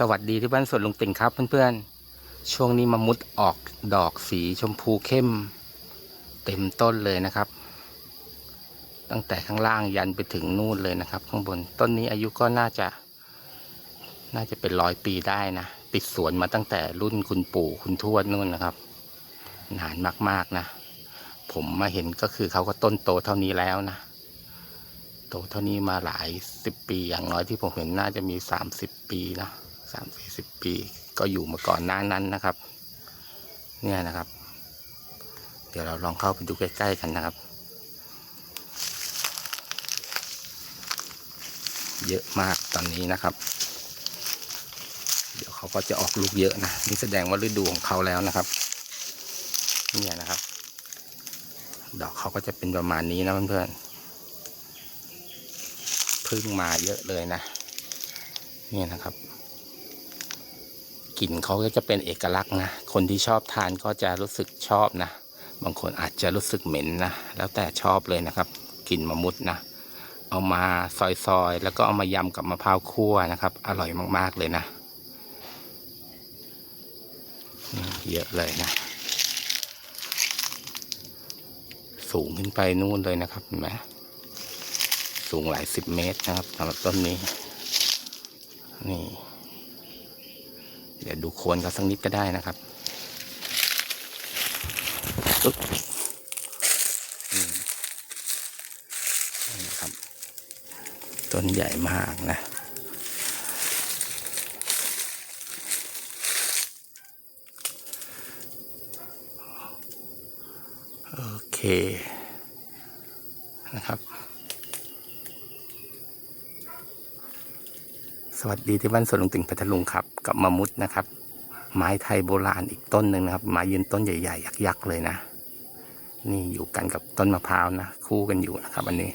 สวัสดีที่บ้านสวนลุงติ่งครับเพื่อนๆ ช่วงนี้มามุดออกดอกสีชมพูเข้ม เต็มต้นเลยนะครับ ตั้งแต่ข้างล่างยันไปถึงนู่นเลยนะครับ ข้างบนต้นนี้อายุก็น่าจะ น่าจะเป็นร้อยปีได้นะ ติดสวนมาตั้งแต่รุ่นคุณปู่คุณทวดนู่นนะครับ นานมากๆนะ ผมมาเห็นก็คือเขาก็ต้นโตเท่านี้แล้วนะโตเท่านี้มาหลายสิบปีอย่างน้อยที่ผมเห็นน่าจะมีสามสิบปีนะ สามสี่สิบปีก็อยู่มาก่อนหน้านั้นนะครับ เนี่ยนะครับ เดี๋ยวเราลองเข้าไปดูใกล้ๆกันนะครับ เยอะมากตอนนี้นะครับ เดี๋ยวเขาก็จะออกลูกเยอะนะนี่แสดงว่าฤดูของเขาแล้วนะครับเนี่ยนะครับ ดอกเขาก็จะเป็นประมาณนี้นะเพื่อนๆพึ่งมาเยอะเลยนะเนี่ยนะครับ กลิ่นเขาก็จะเป็นเอกลักษณ์นะ คนที่ชอบทานก็จะรู้สึกชอบนะ บางคนอาจจะรู้สึกเหม็นนะ แล้วแต่ชอบเลยนะครับ กลิ่นมะมุดนะ เอามาซอยๆ แล้วก็เอามายำกับมะพร้าวคั่วนะครับ อร่อยมากๆเลยนะ เยอะเลยนะ สูงขึ้นไปนู่นเลยนะครับเห็นไหมสูงหลายสิบเมตรนะครับสำหรับต้นนี้ นี่ เดี๋ยวดูโคนเขาสักนิดก็ได้นะครับอึ๊บนี่นะครับ ต้นใหญ่มากนะโอเคนะครับ วัสดีที่บ้านสวนลุงติ่งพัทลุงครับ กับมะมุดนะครับ ไม้ไทยโบราณอีกต้นหนึ่งนะครับ ไม้ยืนต้นใหญ่ๆยักษ์ๆเลยนะ นี่อยู่กันกับต้นมะพร้าวนะ คู่กันอยู่นะครับอันนี้